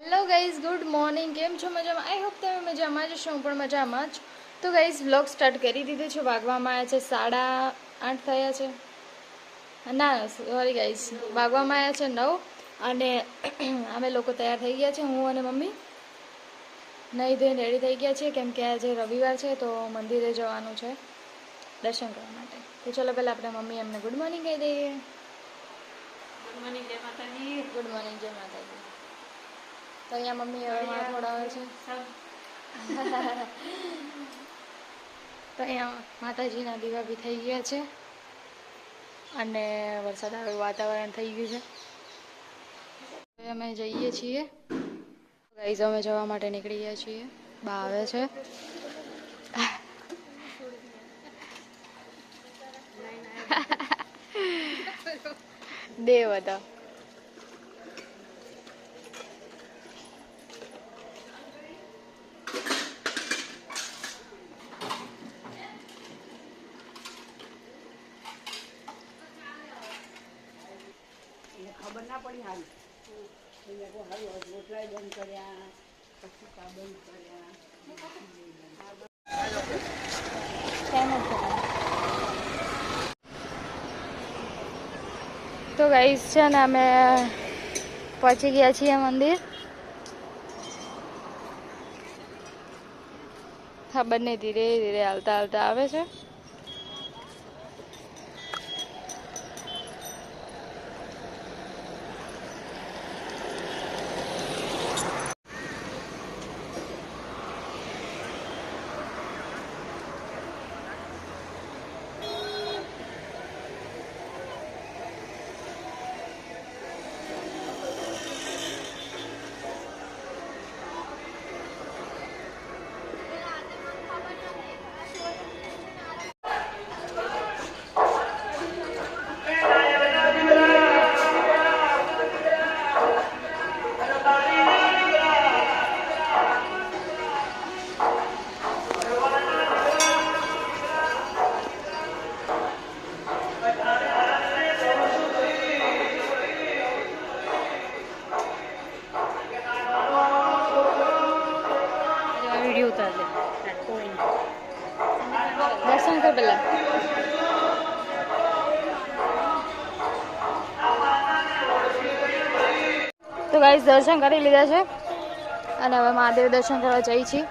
Hello guys good morning કેમ છો મજામાં? આઈ હોપ તમે મજામાં જ છો હું પણ મજામાં જ. તો ગાઈઝ વ્લોગ સ્ટાર્ટ કરી દીધો છે વાગવામાં આવ્યા છે સાડા આઠ થયા છે. ના સોરી ગાઈઝ વાગવામાં આવ્યા છે નવ અને અમે લોકો તૈયાર થઈ ગયા છે હું અને મમ્મી. નહીં ધોઈને રેડી થઈ ગયા છીએ કેમ કે આજે રવિવાર છે તો મંદિરે જવાનું છે દર્શન કરવા માટે. તો ચલો પહેલાં આપણે મમ્મી એમને ગુડ મોર્નિંગ કહી દઈએ. ગુડ મોર્નિંગ જય માતાજી. તો અહીંયા મમ્મી હવે માથા થોડાવે છે. તો અહીંયા માતાજીના દીવા બી થઈ ગયા છે. અને વરસાદ આવે વાતાવરણ થઈ ગયું છે. અમે જઈએ છીએ. ગાઈઝ અમે જવા માટે નીકળી ગયા છીએ. બા આવે છે. દેવ હતા. હાલ. એને કહો, હાલ રોટલા બંધ કર્યા, પછી કા બંધ કર્યા. તો ગાઈસ છે ને અમે પહોંચી ગયા છીએ મંદિર. ખબર નહીં ધીરે ધીરે હાલતા હાલતા આવે છે. ગાઈસ દર્શન કરી લીધા છે. અને હવે મહાદેવ દર્શન કરવા જઈ છીએ.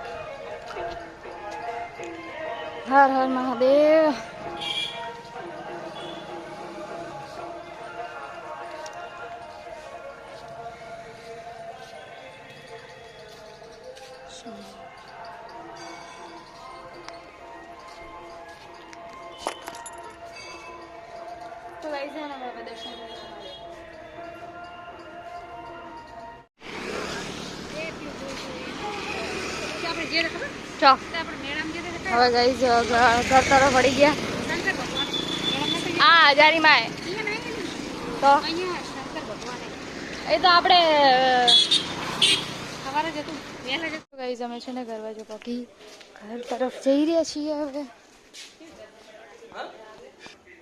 હર હર મહાદેવ. હવે ગઈ ઘર તરફ વળી ગયા. હા હજારી માં તો? એ તો આપણે ગાઈઝ અમે છે ને ઘર બાજુ પકી ઘર તરફ જઈ રહ્યા છીએ હવે.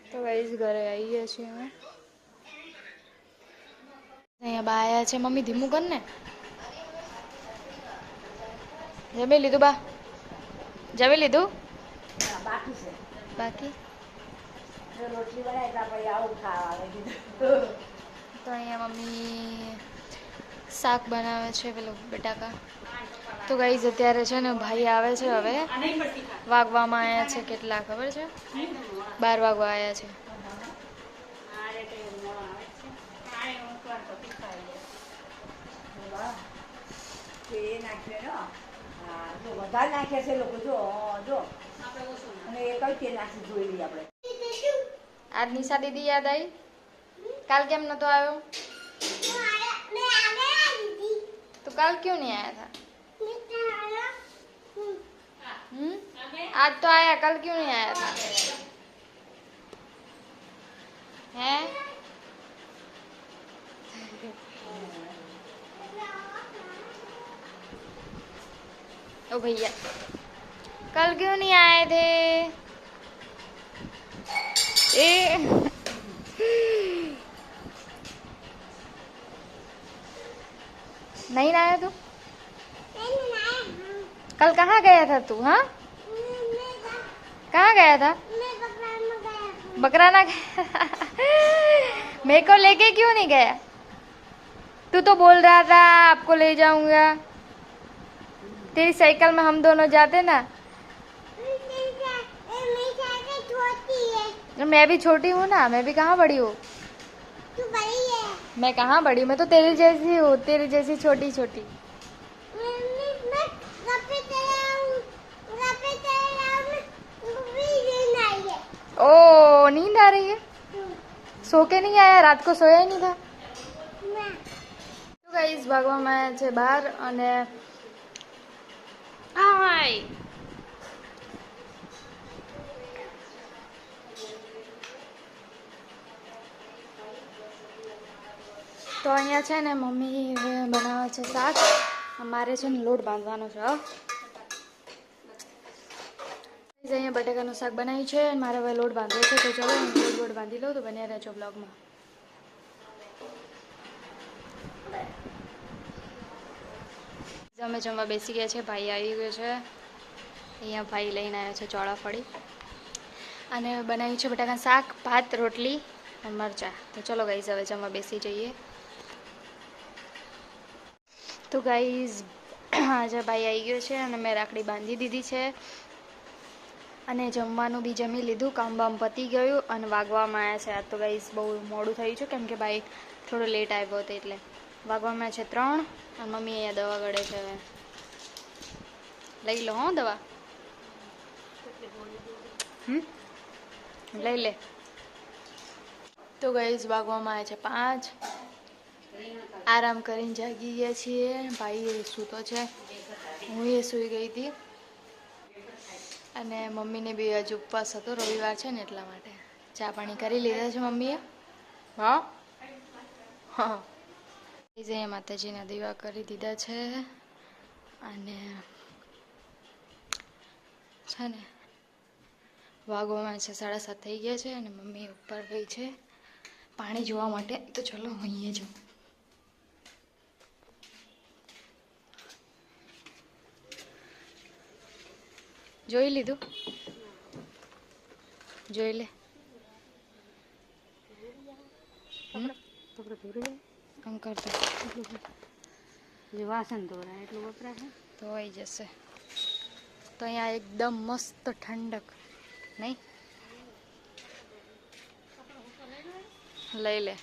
તો ગાઈઝ ઘરે આવી ગયા છીએ અમે. અહીંયા બા છે. મમ્મી ધીમું કર ને. જમી લીધું બા? જમી લીધું? બાકી છે. બાકી? રોટલી બનાવી આવું ખાવા તો અહીંયા મમ્મી શાક બનાવે છે પેલું બટાકા. તો ગઈ અત્યારે છે ને ભાઈ આવે છે હવે. વાગવામાં આવ્યા છે કેટલા ખબર છે? બાર વાગવા આવ્યા છે. નાખ્યો તો વધારે નાખ્યા છે લોકો. જો જો. અને એ કઈ તે નાખી જોઈ લઈએ આપણે. આજ નિશા દીદી યાદ આવી? કાલ કેમ નતો આવ્યો? તો કાલ ક્યું નહીં આવ્યા હતા હમ? આજ તો આયા કાલ ક્યું નહીં આવ્યા હતા હે? ओ भैया। कल क्यों नहीं आए थे? ए। नहीं नहाया तू? कल कहाँ गया था तू हाँ? कहाँ गया था? बकराना गया। मेरे को लेके क्यों नहीं गया? तू तो बोल रहा था, आपको ले जाऊँगा। तेरी साइकिल में हम दोनों जाते ना मैं भी छोटी हूँ ना मैं भी कहाँ बड़ी हूँ मैं कहाँ बड़ी हूँ मैं तो तेरी जैसी हूँ तेरी जैसी छोटी छोटी ओ नींद आ रही है सो के नहीं आया रात को सोया ही नहीं था તો ગાઈસ ભાગવામાં આવ્યા છે બહાર અને હાય તો અહીંયા છે ને મમ્મી બનાવે છે શાક. અમારે છે ને લોટ બાંધવાનો છે અહીંયા બટાકાનું શાક બનાવ્યું છે મારે હવે લોટ બાંધવો છે. તો ચલો લોટ બોટ બાંધી લઉં તો બન્યા રહેજો બ્લોગમાં અમે જમવા બેસી ગયા છે. ભાઈ આવી ગયો છે. અહીંયા ભાઈ લઈને આવ્યો છે ચોળાફળી અને બનાવ્યું છે બટાકાનું શાક, ભાત, રોટલી અને મરચાં. તો ચલો ગાઈઝ હવે જમવા બેસી જઈએ. તો ગાઈઝ આજે ભાઈ આવી ગયો છે અને મેં રાખડી બાંધી દીધી છે. અને જમવાનું બી જમી લીધું. કામ બામ પતી ગયું અને વાગવામાં આવ્યા છે. આજ તો ગાઈઝ બહુ મોડું થયું છે કેમ કે ભાઈ થોડો લેટ આવ્યો હતો એટલે. વાગવામાં છે ત્રણ. અને મમ્મી અહીંયા દવા ગળે છે હવે. લઈ લો હો દવા. લઈ લે. તો ગઈ વાગવામાં આવે છે પાંચ. આરામ કરીને જાગી ગયા છીએ. ભાઈ એ સૂતો છે. હું એ સૂઈ ગઈ હતી. અને મમ્મીને બી હજુ ઉપવાસ હતો. રવિવાર છે ને એટલા માટે. ચા પાણી કરી લીધા છે મમ્મીએ? હા? હા. અહીંયા માતાજીના દીવા કરી દીધા છે અને છે ને વાગોમાં છે, સાડા સાત થઈ ગયા છે અને મમ્મી ઉપર ગઈ છે પાણી જોવા માટે. તો ચલો હું અહીંયા જાઉં જોઈ લીધું? જોઈ લે? આમ કરતો જે વાસણ ધોરા એટલું વપરાશે ધોવાઈ જશે તો અહીંયા એકદમ મસ્ત ઠંડક નહીં લઈ લે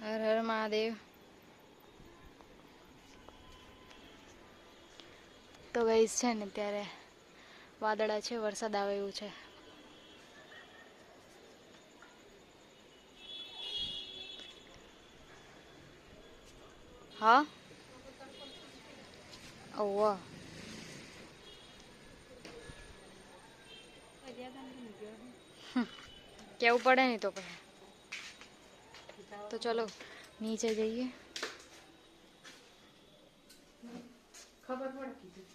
હર હર મહાદેવ તો ગઈશ છે ને ત્યારે વાદળા છે, વરસાદ આવે એવું છે. હા? ઓવા કેવું પડે નહીં તો પછી? તો ચલો, નીચે જઈએ ખબર પડે કીધું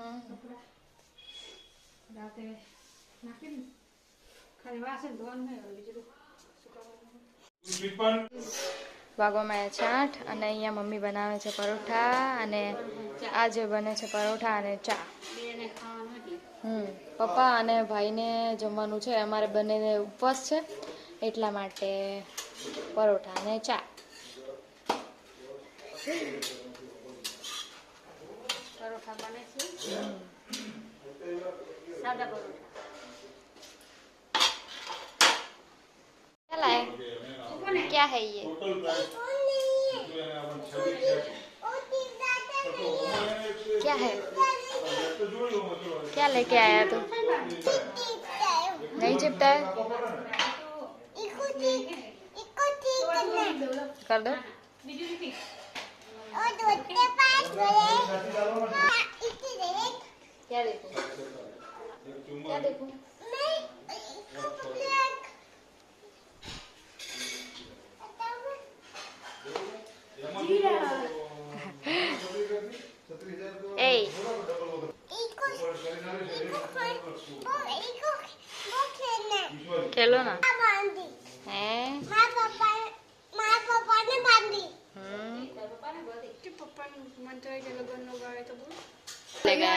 હમ રાતે નાખીને ખાલી વાસણ ધોવાનું નહીં હવે બીજું વાગવામાં આવ્યા છે આઠ અને અહીંયા મમ્મી બનાવે છે પરોઠા અને આજે બને છે પરોઠા અને ચા. બેને ખાવાનું નથી હમ પપ્પા અને ભાઈને જમવાનું છે અમારે બંનેને ઉપવાસ છે એટલા માટે પરોઠા અને ચા. પરોઠા બને છે સાદા પરોઠા क्या लाए क्या है ये क्या है क्या लेके आया तू नहीं चिपटा है कर दो क्या देखूं? क्या देखूं? এই খেলো না হ্যাঁ পাপ্পা ले गया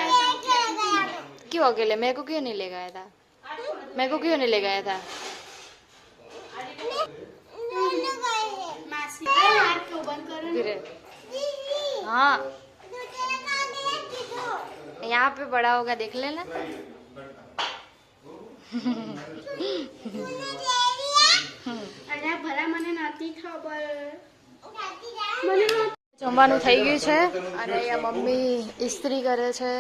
क्यों अकेले? मेरे को क्यों नहीं ले गया था? मेरे को क्यों नहीं ले गया था? हाँ। यहाँ पे बड़ा होगा देख लेना। भला मने नाती था बल मने જમવાનું થઈ ગયું છે. અને અહીંયા મમ્મી ઇસ્ત્રી કરે છે.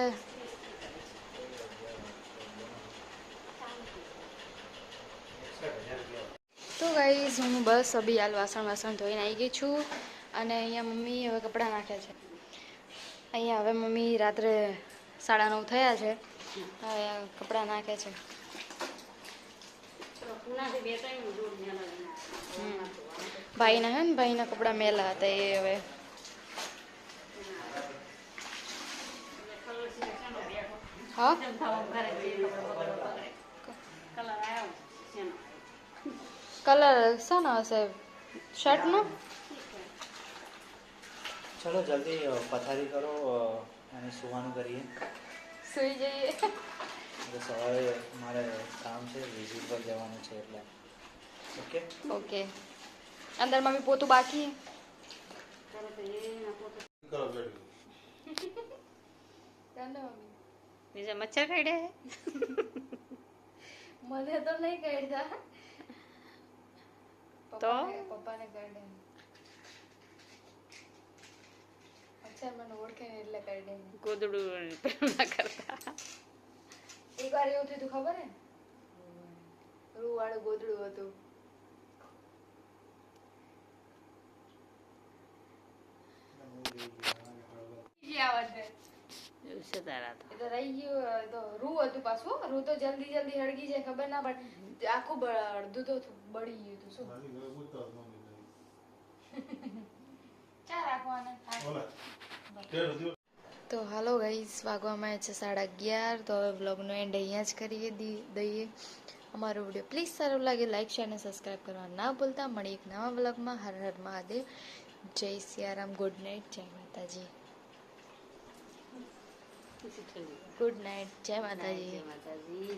તો ગાઈઝ હું બસ અભી હાલ વાસણ વાસણ ધોઈને આવી ગઈ છું. અને અહીંયા મમ્મી હવે કપડાં નાખે છે. અહીંયા હવે મમ્મી રાત્રે સાડા નવ થયા છે. હવે કપડાં નાખે છે. ભાઈના હે ને, ભાઈના કપડાં મેલા હતા એ હવે. હા કલર શાનો હશે શર્ટનો ચલો જલ્દી અ, પથારી કરો અ, અને સુવાનું કરીએ સુઈ જઈએ એટલે સવારે મારે કામ છે વિઝિટ પર જવાનું છે એટલે ઓકે ઓકે અંદર મમ્મી પોતું બાકી બીજા મચ્છર કાઢે મને તો નહીં કાઢ્યા. તો? પપ્પાને- કાઢે અચ્છા મને ઓળખે ને એટલે કાઢે ગોદડું પેલું કરતા. એક વાર એવું થયું ખબર હે? રૂ વાળું ગોદડું હતું. એવું છે તારા તો. એ રહી ગયું તો રૂ હતું પાછું હો. રૂ તો જલ્દી જલ્દી હળગી જાય ખબર ના પડે. આખું બ- અડધું તો બળી ગયું હતું શું? ક્યાં રાખવાના? તો હાલો ગાઈસ વાગવામાં છે સાડા અગિયાર તો હવે બ્લોગનો એન્ડ અહીંયા જ કરીએ દઈએ. અમારો વીડિયો પ્લીઝ સારો લાગે લાઈક શેર અને સબસ્ક્રાઈબ કરવા ના ભૂલતા. મળી એક નવા બ્લોગમાં હર હર મહાદેવ. જય સિયારામ ગુડ નાઇટ જય માતાજી. ગુડ નાઇટ જય માતાજી. માતાજી.